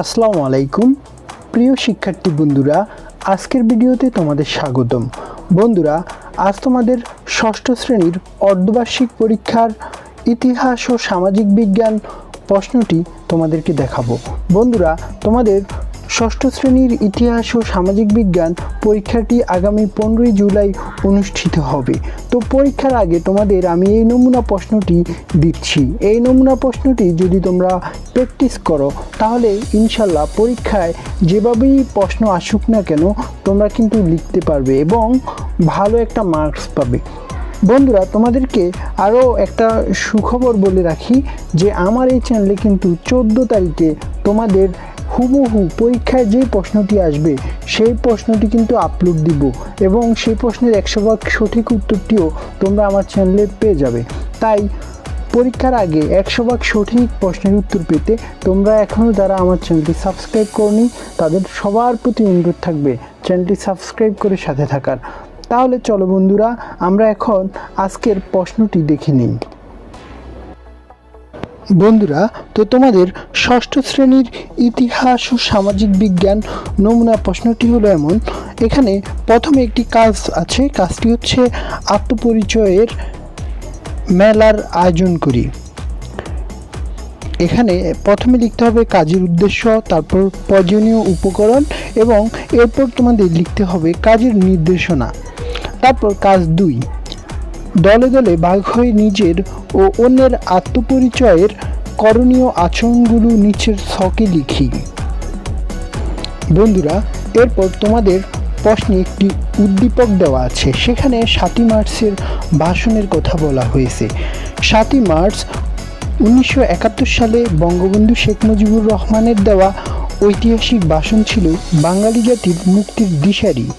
আসসালামু আলাইকুম। প্রিয় শিক্ষার্থী বন্ধুরা, আজকের ভিডিওতে তোমাদের স্বাগতম। বন্ধুরা, আজ তোমাদের ষষ্ঠ শ্রেণির অর্ধবার্ষিক পরীক্ষার ইতিহাস ও সামাজিক বিজ্ঞান প্রশ্নটি তোমাদেরকে দেখাবো। বন্ধুরা, তোমাদের ষষ্ঠ শ্রেণির ইতিহাস ও সামাজিক বিজ্ঞান পরীক্ষাটি আগামী পনেরোই জুলাই অনুষ্ঠিত হবে। তো পরীক্ষার আগে তোমাদের আমি এই নমুনা প্রশ্নটি দিচ্ছি। এই নমুনা প্রশ্নটি যদি তোমরা প্র্যাকটিস করো, তাহলে ইনশাল্লাহ পরীক্ষায় যেভাবেই প্রশ্ন আসুক না কেন, তোমরা কিন্তু লিখতে পারবে এবং ভালো একটা মার্কস পাবে। বন্ধুরা, তোমাদেরকে আরও একটা সুখবর বলে রাখি যে, আমার এই চ্যানেলে কিন্তু চোদ্দ তারিখে তোমাদের হুবহু পরীক্ষায় যে প্রশ্নটি আসবে, সেই প্রশ্নটি কিন্তু আপলোড দিব এবং সেই প্রশ্নের একশো ভাগ সঠিক উত্তরটিও তোমরা আমার চ্যানেলে পেয়ে যাবে। তাই পরীক্ষার আগে একশো ভাগ সঠিক প্রশ্নের উত্তর পেতে তোমরা এখনও যারা আমার চ্যানেলটি সাবস্ক্রাইব করনি, তাদের সবার প্রতি অনুরোধ থাকবে চ্যানেলটি সাবস্ক্রাইব করে সাথে থাকার। তাহলে চলো বন্ধুরা, আমরা এখন আজকের প্রশ্নটি দেখে নিই। বন্ধুরা, তো তোমাদের ষষ্ঠ শ্রেণির ইতিহাস ও সামাজিক বিজ্ঞান নমুনা প্রশ্নটি হলো এমন। এখানে প্রথমে একটি কাজ আছে, কাজটি হচ্ছে আত্মপরিচয়ের মেলার আয়োজন করি। এখানে প্রথমে লিখতে হবে কাজের উদ্দেশ্য, তারপর প্রয়োজনীয় উপকরণ এবং এরপর তোমাদের লিখতে হবে কাজের নির্দেশনা। তারপর কাজ দুই দলে দলে বাঘ হয়ে নিজের ও অন্যের আত্মপরিচয়ের করণীয় আচরণগুলো নিচের ছকে লিখি। বন্ধুরা, এরপর তোমাদের প্রশ্নে একটি উদ্দীপক দেওয়া আছে। সেখানে সাতই মার্চের ভাষণের কথা বলা হয়েছে। সাতই মার্চ উনিশশো একাত্তর সালে বঙ্গবন্ধু শেখ মুজিবুর রহমানের দেওয়া ঐতিহাসিক ভাষণ ছিল বাঙালি জাতির মুক্তির দিশারি।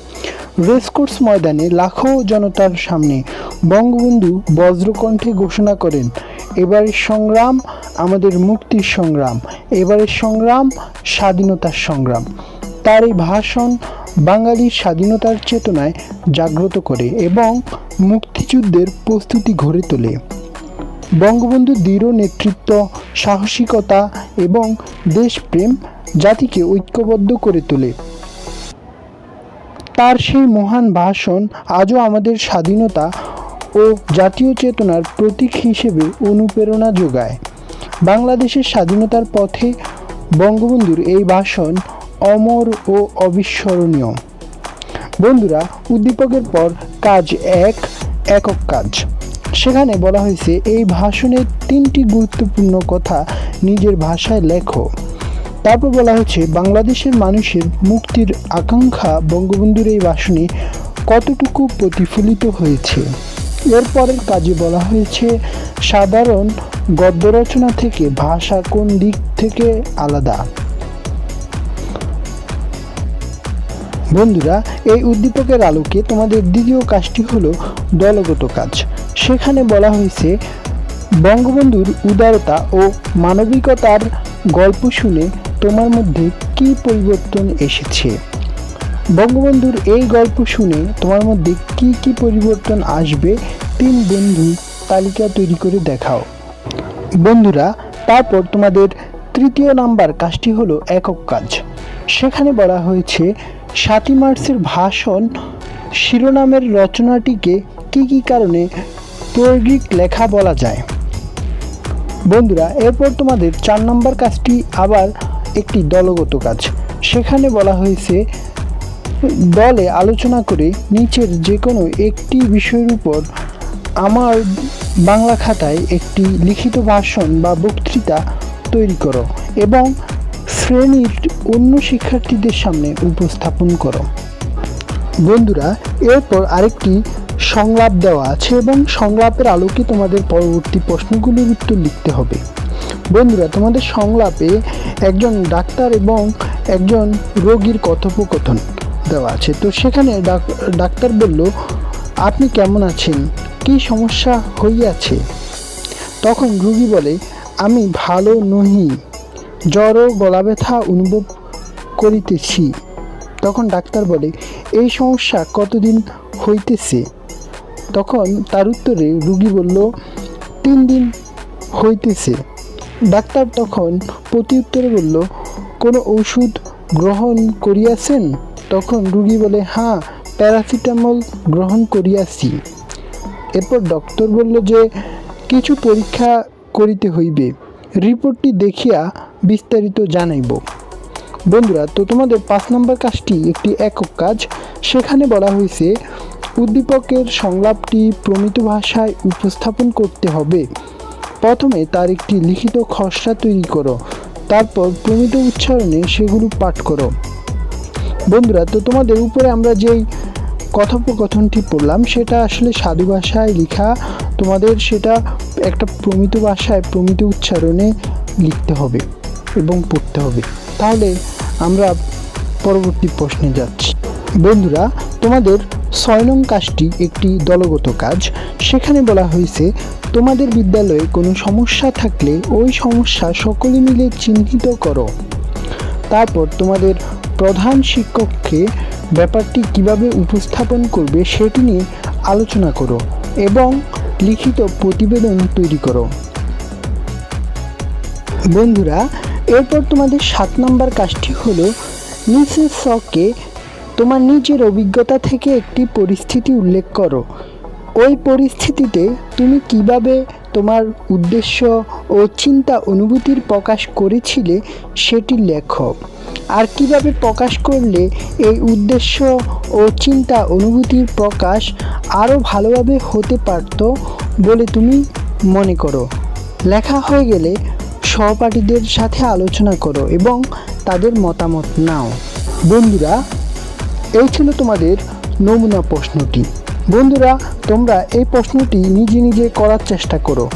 রেসকোর্স ময়দানে লাখো জনতার সামনে বঙ্গবন্ধু বজ্রকণ্ঠে ঘোষণা করেন, এবারের সংগ্রাম আমাদের মুক্তির সংগ্রাম, এবারের সংগ্রাম স্বাধীনতার সংগ্রাম। তার এই ভাষণ বাঙালির স্বাধীনতার চেতনায় জাগ্রত করে এবং মুক্তিযুদ্ধের প্রস্তুতি গড়ে তোলে। বঙ্গবন্ধু দৃঢ় নেতৃত্ব, সাহসিকতা এবং দেশপ্রেম জাতিকে ঐক্যবদ্ধ করে তোলে। তার সেই মহান ভাষণ আজও আমাদের স্বাধীনতা ও জাতীয় চেতনার প্রতীক হিসেবে অনুপ্রেরণা যোগায়। বাংলাদেশের স্বাধীনতার পথে বঙ্গবন্ধুর এই ভাষণ অমর ও অবিস্মরণীয়। বন্ধুরা, উদ্দীপকের পর কাজ এক, একক কাজ। সেখানে বলা হয়েছে, এই ভাষণের তিনটি গুরুত্বপূর্ণ কথা নিজের ভাষায় লেখো। তারপর বলা হয়েছে বাংলাদেশের মানুষের মুক্তির আকাঙ্ক্ষা বঙ্গবন্ধুর এই ভাষণে কতটুকু প্রতিফলিত হয়েছে? এরপরের কাজে বলা হয়েছে, সাধারণ গদ্য রচনা থেকে ভাষা কোন দিক থেকে আলাদা? বন্ধুরা, এই উদ্দীপকের আলোকে তোমাদের দ্বিতীয় কাজটি হলো দলগত কাজ। সেখানে বলা হয়েছে, বঙ্গবন্ধুর উদারতা ও মানবিকতার গল্প শুনে তোমার মধ্যে কি পরিবর্তন এসেছে? বঙ্গবন্ধুর এই গল্প শুনে তোমার মধ্যে কি কি পরিবর্তন আসবে তিন বন্ধু তালিকা তৈরি করে দেখাও। বন্ধুরা, তারপর তোমাদের তৃতীয় নাম্বার কাজটি হলো একক কাজ। সেখানে বলা হয়েছে, সাতই মার্চের ভাষণ শিরোনামের রচনাটিকে কি কি কারণে প্রয়োগিক লেখা বলা যায়। বন্ধুরা, এরপর তোমাদের চার নম্বর কাজটি আবার একটি দলগত কাজ। সেখানে বলা হয়েছে, দলে আলোচনা করে নিচের যে কোনো একটি বিষয়ের উপর আমার বাংলা খাতায় একটি লিখিত ভাষণ বা বক্তৃতা তৈরি করো এবং শ্রেণির অন্য শিক্ষার্থীদের সামনে উপস্থাপন করো। বন্ধুরা, এরপর আরেকটি সংলাপ দেওয়া আছে এবং সংলাপের আলোকে তোমাদের পরবর্তী প্রশ্নগুলোর উত্তর লিখতে হবে। বন্ধুরা, তোমাদের সংলাপে একজন ডাক্তার এবং একজন রোগীর কথোপকথন দেওয়া আছে। তো সেখানে ডাক- ডাক্তার বলল, আপনি কেমন আছেন? কী সমস্যা হইয়াছে? তখন রুগী বলে, আমি ভালো নহি। জ্বর ও গলা ব্যথা অনুভব করিতেছি। তখন ডাক্তার বলে, এই সমস্যা কতদিন হইতেছে? তখন তার উত্তরে রুগী বলল, তিন দিন হইতেছে। ডাক্তার তখন প্রতি উত্তরে বলল, কোনো ওষুধ গ্রহণ করিয়াছেন? তখন রুগী বলে হ্যাঁ প্যারাসিটামল গ্রহণ করিয়াছি। এরপর ডক্টর বলল যে, কিছু পরীক্ষা করিতে হইবে। রিপোর্টটি দেখিয়া বিস্তারিত জানাইব। বন্ধুরা, তো তোমাদের পাঁচ নম্বর কাজটি একটি একক কাজ। সেখানে বলা হয়েছে উদ্দীপকের সংলাপটি প্রমিত ভাষায় উপস্থাপন করতে হবে। প্রথমে তার একটি লিখিত খসড়া তৈরি করো। তারপর প্রমিত উচ্চারণে সেগুলো পাঠ করো। বন্ধুরা, তো তোমাদের উপরে আমরা যেই কথোপকথনটি পড়লাম, সেটা আসলে সাধু ভাষায় লেখা। তোমাদের সেটা একটা প্রমিত ভাষায় প্রমিত উচ্চারণে লিখতে হবে এবং পড়তে হবে। তাহলে আমরা পরবর্তী প্রশ্নে যাচ্ছি। বন্ধুরা, তোমাদের নং কাজটি একটি দলগত কাজ। সেখানে বলা হয়েছে, তোমাদের বিদ্যালয়ে কোনো সমস্যা থাকলে ওই সমস্যা সকলে মিলে চিহ্নিত করো। তারপর তোমাদের প্রধান শিক্ষককে ব্যাপারটি কীভাবে উপস্থাপন করবে সেটি নিয়ে আলোচনা করো এবং লিখিত প্রতিবেদন তৈরি করো। বন্ধুরা, এরপর তোমাদের সাত নম্বর কাজটি হলো নিচের শখে তোমার নিজের অভিজ্ঞতা থেকে একটি পরিস্থিতি উল্লেখ করো। ওই পরিস্থিতিতে তুমি কীভাবে তোমার উদ্দেশ্য ও চিন্তা অনুভূতির প্রকাশ করেছিলে সেটি লেখো। আর কীভাবে প্রকাশ করলে এই উদ্দেশ্য ও চিন্তা অনুভূতির প্রকাশ আরও ভালোভাবে হতে পারত বলে তুমি মনে করো? লেখা হয়ে গেলে সহপাঠীদের সাথে আলোচনা করো এবং তাদের মতামত নাও। বন্ধুরা এই ছিল তোমাদের নমুনা প্রশ্নটি। বন্ধুরা, তোমরা এই প্রশ্নটি নিজে নিজে করার চেষ্টা করো।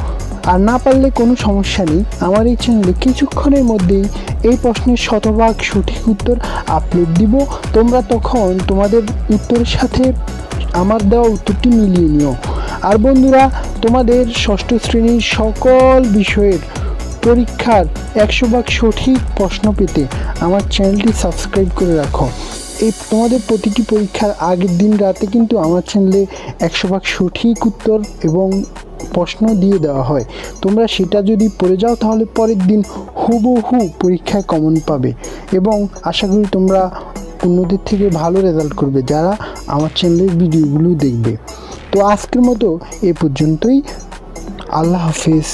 আর না পারলে কোনো সমস্যা নেই। আমার এই চ্যানেলে কিছুক্ষণের মধ্যেই এই প্রশ্নের শতভাগ সঠিক উত্তর আপলোড দিব। তোমরা তখন তোমাদের উত্তরের সাথে আমার দেওয়া উত্তরটি মিলিয়ে নিও। আর বন্ধুরা, তোমাদের ষষ্ঠ শ্রেণির সকল বিষয়ের পরীক্ষার একশো ভাগ সঠিক প্রশ্ন পেতে আমার চ্যানেলটি সাবস্ক্রাইব করে রাখো। এই তোমাদের প্রতিটি পরীক্ষার আগের দিন রাতে কিন্তু আমার চ্যানেলে একশো ভাগ সঠিক উত্তর এবং প্রশ্ন দিয়ে দেওয়া হয়। তোমরা সেটা যদি পড়ে যাও তাহলে পরের দিন হুবহু পরীক্ষায় কমন পাবে এবং আশা করি তোমরা অন্যদের থেকে ভালো রেজাল্ট করবে যারা আমার চ্যানেলের ভিডিওগুলো দেখবে। তো আজকের মতো এ পর্যন্তই। আল্লাহ হাফিজ।